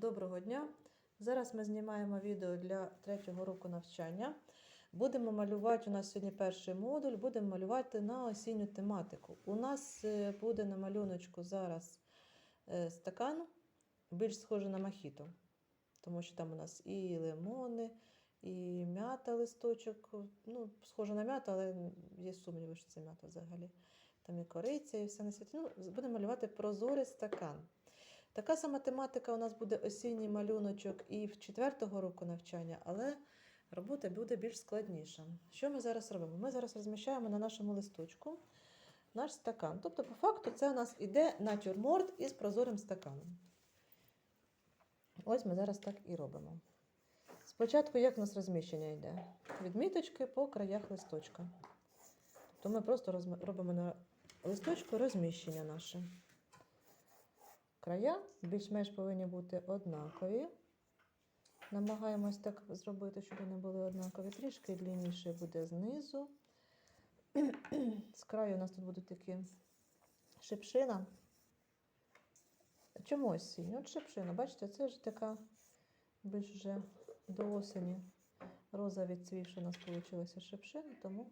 Доброго дня! Зараз ми знімаємо відео для третього року навчання. Будемо малювати, у нас сьогодні перший модуль, будемо малювати на осінню тематику. У нас е, буде на малюночку зараз е, стакан, більш схожий на мохіто, тому що там у нас і лимони, і м'ята листочок. Ну, схоже на м'яту, але є сумніви, що це м'ята взагалі. Там і кориця, і все на світі. Ну, будемо малювати прозорий стакан. Така сама тематика у нас буде осінній малюночок і в четвертого року навчання, але робота буде більш складніша. Що ми зараз робимо? Ми зараз розміщаємо на нашому листочку наш стакан. Тобто, по факту, це у нас іде натюрморт із прозорим стаканом. Ось ми зараз так і робимо. Спочатку, як у нас розміщення йде? Відміточки по краях листочка. Тобто ми просто робимо на листочку розміщення наше. Края більш-менш повинні бути однакові. Намагаємось так зробити, щоб вони були однакові. Трішки длинніше буде знизу. З краю у нас тут будуть такі шипшина. Чому осінь? От шипшина, бачите, це ж така більш вже до осені роза відцвівши у нас вийшла шипшина, тому,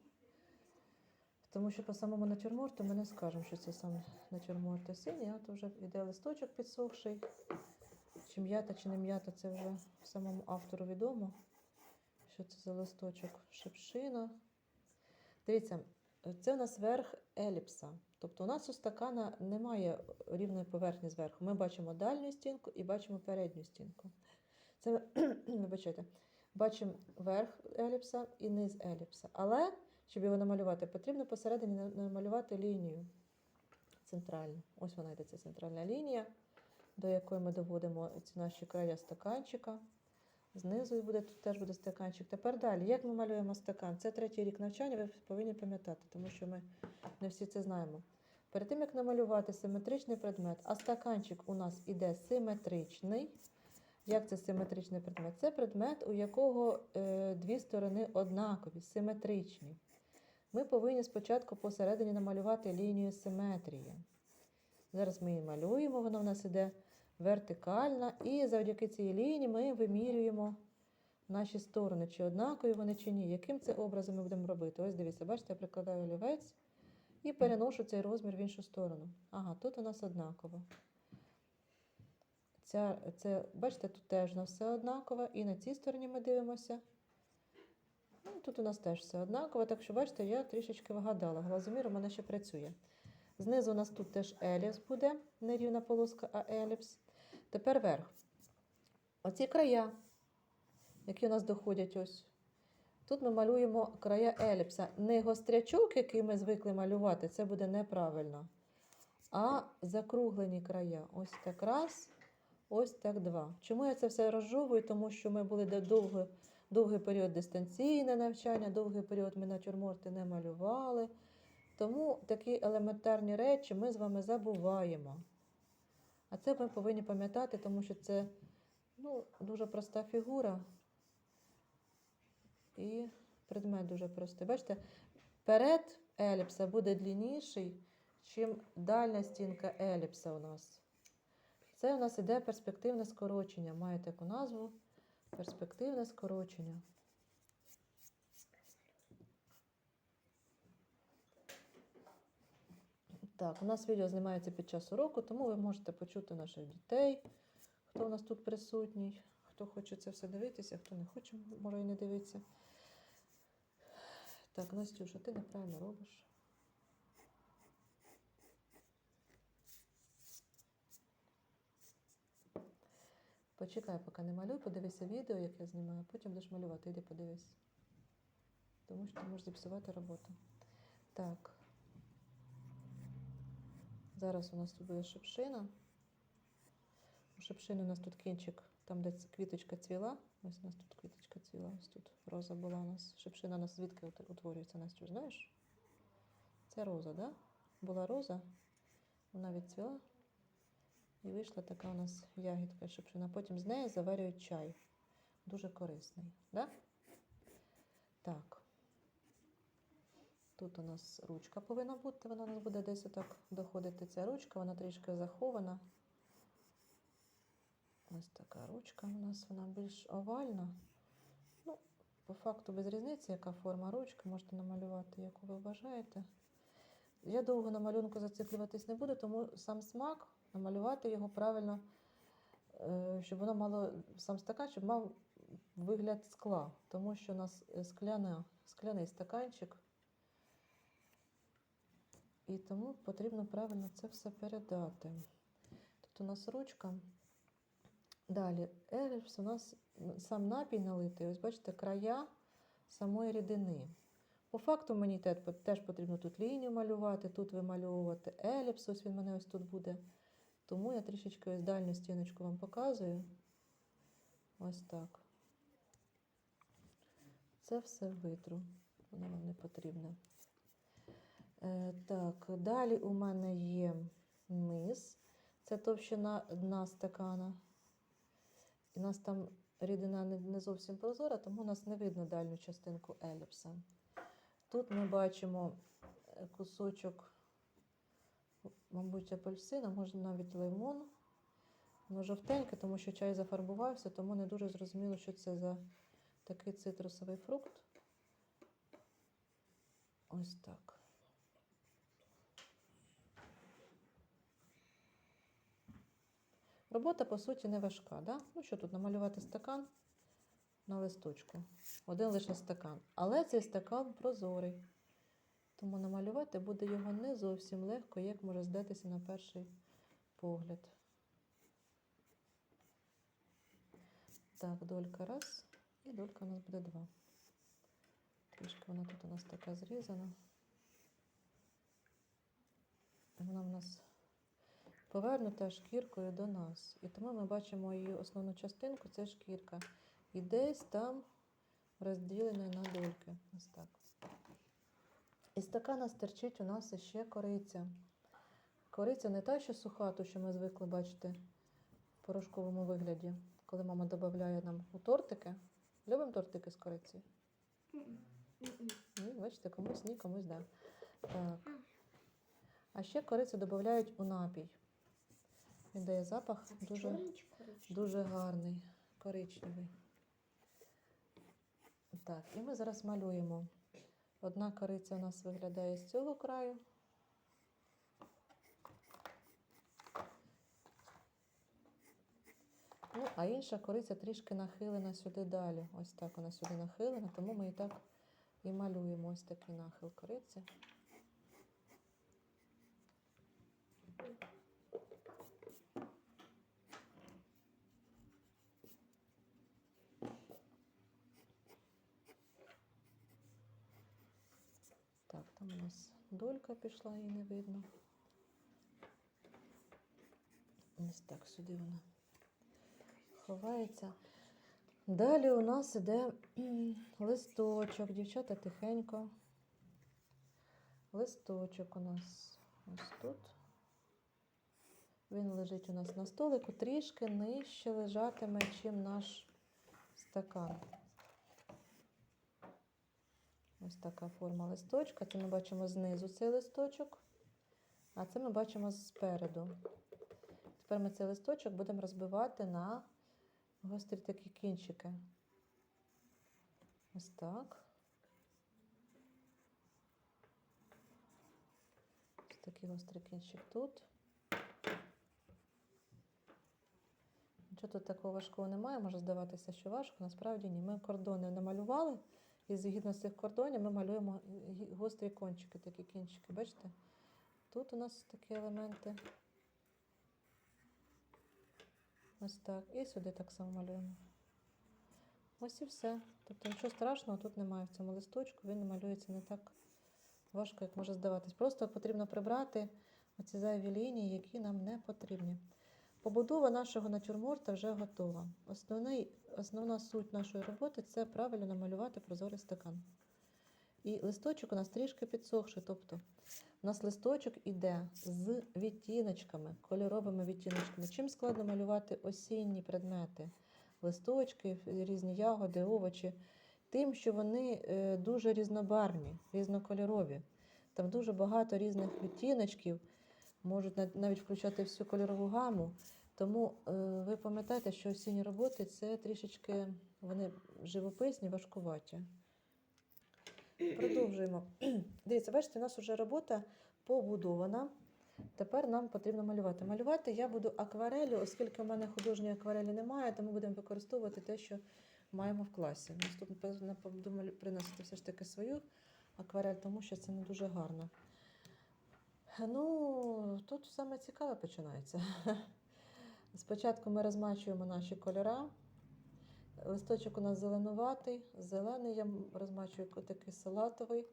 тому що по самому натюрморту ми не скажемо, що це саме натюрморт осінній, а то вже йде листочок підсохший. Чи м'ята, чи не м'ята, це вже самому автору відомо, що це за листочок шипшина. Дивіться, це у нас верх еліпса. Тобто у нас у стакана немає рівної поверхні зверху. Ми бачимо дальню стінку і бачимо передню стінку. Це вибачайте, бачимо верх еліпса і низ еліпса. Але, щоб його намалювати, потрібно посередині намалювати лінію центральну. Ось вона йде, ця центральна лінія, до якої ми доводимо ці наші края стаканчика. Знизу буде тут теж буде стаканчик. Тепер далі, як ми малюємо стакан? Це третій рік навчання, ви повинні пам'ятати, тому що ми не всі це знаємо. Перед тим, як намалювати симетричний предмет, а стаканчик у нас іде симетричний. Як це симетричний предмет? Це предмет, у якого е, дві сторони однакові, симетричні. Ми повинні спочатку посередині намалювати лінію симетрії. Зараз ми її малюємо, вона в нас іде вертикальна, і завдяки цій лінії ми вимірюємо наші сторони, чи однакові вони, чи ні. Яким це образом ми будемо робити? Ось дивіться, бачите, я прикладаю олівець і переношу цей розмір в іншу сторону. Ага, тут у нас однаково. Ця, це, бачите, тут теж у нас все однаково, і на цій стороні ми дивимося. Тут у нас теж все однаково, так що, бачите, я трішечки вигадала. Глазомір у мене ще працює. Знизу у нас тут теж еліпс буде, не рівна полоска, а еліпс. Тепер верх. Оці края, які у нас доходять ось. Тут ми малюємо края еліпса. Не гострячок, який ми звикли малювати, це буде неправильно. А закруглені края. Ось так раз, ось так два. Чому я це все розжовую? Тому що ми були довго, довгий період дистанційне навчання, довгий період ми натюрморти не малювали. Тому такі елементарні речі ми з вами забуваємо. А це ми повинні пам'ятати, тому що це ну, дуже проста фігура. І предмет дуже простий. Бачите, перед еліпса буде длинніший, чим дальня стінка еліпса у нас. Це у нас іде перспективне скорочення. Має таку назву перспективне скорочення. Так, у нас відео знімається під час уроку, тому ви можете почути наших дітей, хто у нас тут присутній, хто хоче це все дивитися, хто не хоче, може і не дивитися. Так, Настюша, ти неправильно робиш. Почекай, поки не малюй, подивися відео, як я знімаю, потім будеш малювати, іди подивись. Тому що ти можеш зіпсувати роботу. Так. Зараз у нас тут буде шипшина. У шипшини у нас тут кінчик, там, де квіточка цвіла. Ось у нас тут квіточка цвіла, ось тут роза була у нас. Шипшина у нас звідки утворюється, Настю, знаєш? Це роза, да? Була роза, вона відцвіла. І вийшла така у нас ягідка шипшина. Потім з неї заварюють чай. Дуже корисний. Да? Так. Тут у нас ручка повинна бути, вона у нас буде десь отак доходити ця ручка, вона трішки захована. Ось така ручка у нас, вона більш овальна. Ну, по факту без різниці, яка форма ручки, можете намалювати, яку ви бажаєте. Я довго на малюнку зациклюватись не буду, тому сам смак, намалювати його правильно, е, щоб воно мало сам стакан, щоб мав вигляд скла, тому що у нас скляна, скляний стаканчик. І тому потрібно правильно це все передати. Тут у нас ручка. Далі, еліпс у нас сам напій налитий. Ось бачите, края самої рідини. По факту мені теж потрібно тут лінію малювати, тут вимальовувати еліпс, ось він мене ось тут буде. Тому я трішечки ось дальню стіночку вам показую. Ось так. Це все витру, воно вам не потрібне. Е, так, далі у мене є низ. Це товщина дна стакана. І у нас там рідина не, не зовсім прозора, тому у нас не видно дальню частинку еліпса. Тут ми бачимо е, кусочок, мабуть, апельсина, може навіть лимон. Воно жовтеньке, тому що чай зафарбувався, тому не дуже зрозуміло, що це за такий цитрусовий фрукт. Ось так. Робота, по суті, не важка. Да? Ну що тут намалювати стакан на листочку. Один лише стакан. Але цей стакан прозорий. Тому намалювати буде його не зовсім легко, як може здатися на перший погляд. Так, долька раз, і долька у нас буде два. Трішки вона тут у нас така зрізана. Вона в нас повернута шкіркою до нас. І тому ми бачимо її основну частинку це шкірка. І десь там розділена на дольки. Ось так. Із стакана стерчить у нас ще кориця. Кориця не та, що суха, ту, що ми звикли бачити в порошковому вигляді, коли мама додає нам у тортики. Любимо тортики з кориці? Ні, бачите, комусь ні, комусь да. Так. А ще корицю додають у напій. Він дає запах дуже, дуже гарний, коричневий. Так, і ми зараз малюємо. Одна кориця у нас виглядає з цього краю. Ну, а інша кориця трішки нахилена сюди далі. Ось так вона сюди нахилена, тому ми і так і малюємо ось такий нахил кориці. Так, там у нас долька пішла, її не видно. Ось так сюди вона ховається. Далі у нас іде листочок. Дівчата тихенько. Листочок у нас ось тут. Він лежить у нас на столику, трішки нижче лежатиме, чим наш стакан. Ось така форма листочка. Це ми бачимо знизу цей листочок, а це ми бачимо спереду. Тепер ми цей листочок будемо розбивати на гострі такі кінчики. Ось так. Ось такий гострий кінчик тут. Нічого тут такого важкого немає, може здаватися, що важко. Насправді ні. Ми кордони намалювали, і згідно з цих кордонів ми малюємо гострі кончики, такі кінчики. Бачите? Тут у нас такі елементи. Ось так. І сюди так само малюємо. Ось і все. Тобто нічого страшного тут немає в цьому листочку, він малюється не так важко, як може здаватись. Просто потрібно прибрати оці зайві лінії, які нам не потрібні. Побудова нашого натюрморта вже готова. Основний, основна суть нашої роботи це правильно намалювати прозорий стакан. І листочок у нас трішки підсохший. Тобто у нас листочок іде з відтіночками, кольоровими відтіночками. Чим складно малювати осінні предмети, листочки, різні ягоди, овочі, тим, що вони е, дуже різнобарвні, різнокольорові. Там дуже багато різних відтіночків, можуть навіть включати всю кольорову гаму. Тому е, ви пам'ятаєте, що осінні роботи це трішечки вони живописні, важкуваті. Продовжуємо. Дивіться, бачите, у нас вже робота побудована. Тепер нам потрібно малювати. Малювати я буду акварелью, оскільки у мене художньої акварелі немає, тому будемо використовувати те, що маємо в класі. Наступно приносити все ж таки свою акварель, тому що це не дуже гарно. Ну, тут саме цікаве починається. Спочатку ми розмачуємо наші кольора. Листочок у нас зеленуватий, зелений я розмачую такий салатовий,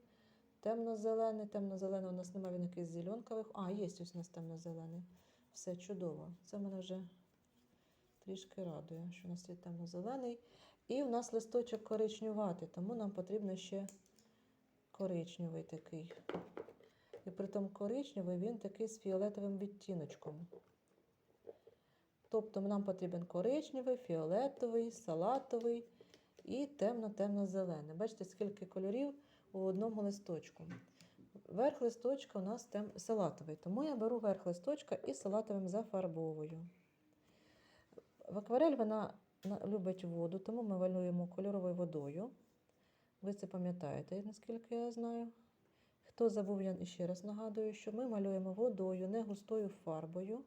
темно-зелений. Темно-зелений у нас немає, він якийсь зеленкових. А, є ось у нас темно-зелений. Все чудово. Це мене вже трішки радує, що у нас є темно-зелений. І у нас листочок коричнюватий, тому нам потрібно ще коричневий такий. І при тому коричневий він такий з фіолетовим відтіночком. Тобто нам потрібен коричневий, фіолетовий, салатовий і темно-темно-зелений. Бачите, скільки кольорів у одному листочку. Верх листочка у нас тем... салатовий, тому я беру верх листочка і салатовим зафарбовую. В акварель вона любить воду, тому ми малюємо кольоровою водою. Ви це пам'ятаєте, наскільки я знаю. Хто забув, я ще раз нагадую, що ми малюємо водою, не густою фарбою.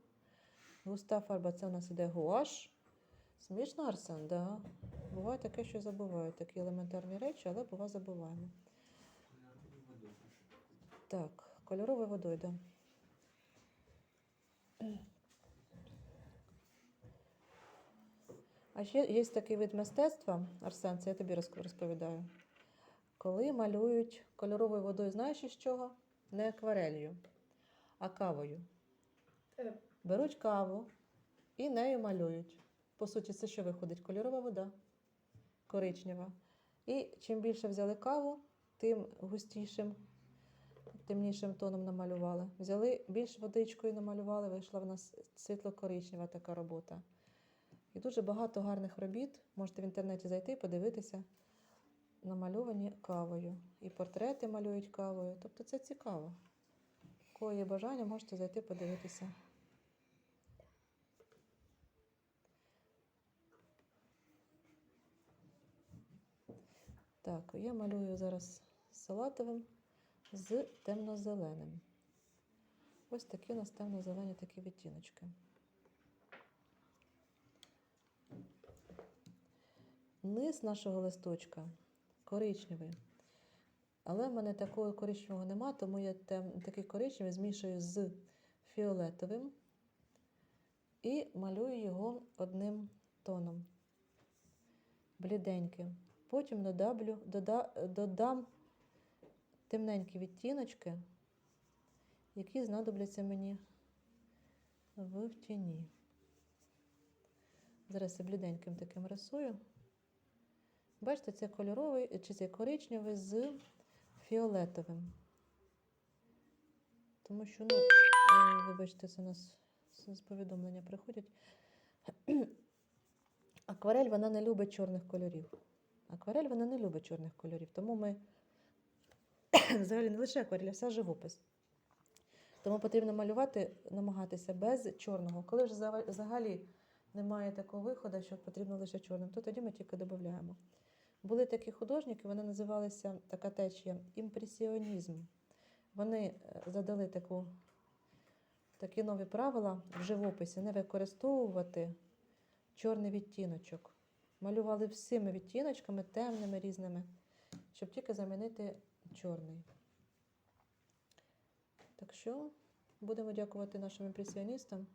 Густа фарба це у нас іде гуаш. Смішно, Арсен, да. Буває таке, що забуваю. Такі елементарні речі, але бува забуваємо. Так, кольоровою водою, да. А ще є такий вид мистецтва, Арсен, це я тобі розповідаю. Коли малюють кольоровою водою, знаєш із чого? Не акварелью, а кавою. Е. Беруть каву і нею малюють. По суті, це що виходить? Кольорова вода, коричнева. І чим більше взяли каву, тим густішим, темнішим тоном намалювали. Взяли більш водичкою намалювали, вийшла в нас світло-коричнева така робота. І дуже багато гарних робіт. Можете в інтернеті зайти і подивитися, намальовані кавою. І портрети малюють кавою. Тобто це цікаво. Кого є бажання, можете зайти подивитися. Так, я малюю зараз салатовим з темно-зеленим. Ось такі у нас темно-зелені такі відтіночки. Низ нашого листочка коричневий. Але в мене такого коричневого нема, тому я такий коричневий змішую з фіолетовим і малюю його одним тоном. Бліденьким. Потім додаблю, дода, додам темненькі відтіночки, які знадобляться мені в тіні. Зараз я бліденьким таким рисую. Бачите, це кольоровий, чи це коричневий з фіолетовим. Тому що, ну, е, вибачте, це у нас з повідомлення приходять. Акварель вона не любить чорних кольорів. Акварель вона не любить чорних кольорів. Тому ми взагалі не лише акварель, а вся живопис. Тому потрібно малювати, намагатися без чорного. Коли вже взагалі немає такого виходу, що потрібно лише чорним, то тоді ми тільки додаємо. Були такі художники, вони називалися така течія імпресіонізм. Вони е, задали таку, такі нові правила в живописі, не використовувати чорний відтіночок. Малювали всіми відтіночками, темними різними, щоб тільки замінити чорний. Так що будемо дякувати нашим імпресіоністам,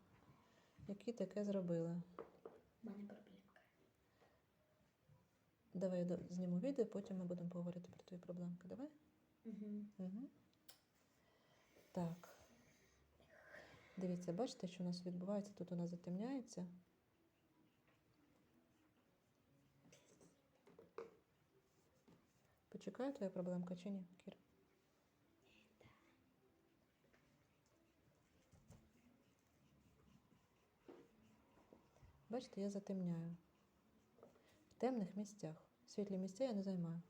які таке зробили. Давай я зніму відео, потім ми будемо поговорити про твої проблемки. Давай? Угу. Угу. Так. Дивіться, бачите, що у нас відбувається? Тут у нас затемняється. Почекає твоя проблемка чи ні, Кір? Бачите, я затемняю темних місцях. Світлі місця я не займаю.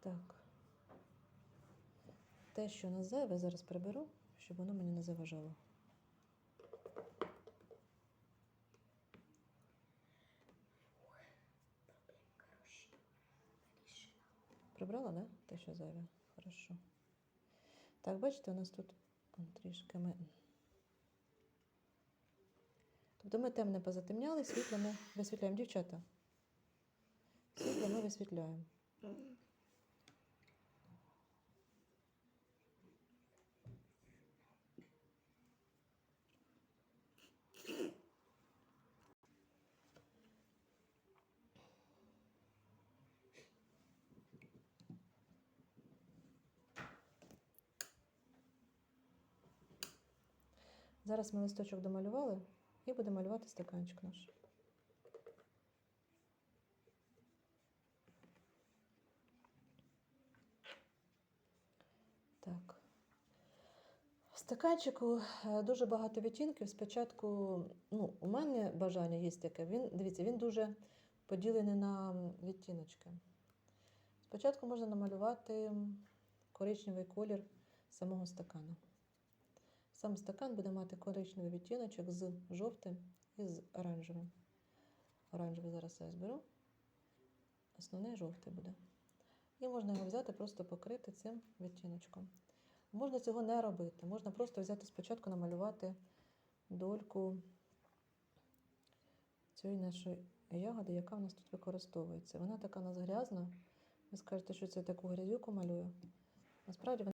Так. Те, що на зайве, зараз приберу, щоб воно мені не заважало. Прибрала, да? Те, що зайве. Хорошо. Так, бачите, у нас тут трішки ми. Тобто ми темне позатемняли, світло ми висвітляємо. Дівчата. Світло ми висвітляємо. Зараз ми листочок домалювали і будемо малювати стаканчик наш. Так. В стаканчику е, дуже багато відтінків. Спочатку, ну, у мене бажання є таке. Він, дивіться, він дуже поділений на відтіночки. Спочатку можна намалювати коричневий колір самого стакана. Сам стакан буде мати коричневий відтіночок з жовтим і з оранжевим. Оранжевий зараз я зберу. Основний жовтий буде. І можна його взяти, просто покрити цим відтіночком. Можна цього не робити. Можна просто взяти спочатку намалювати дольку цієї нашої ягоди, яка в нас тут використовується. Вона така у нас грязна. Ви скажете, що це таку грязюку малюю. Насправді вона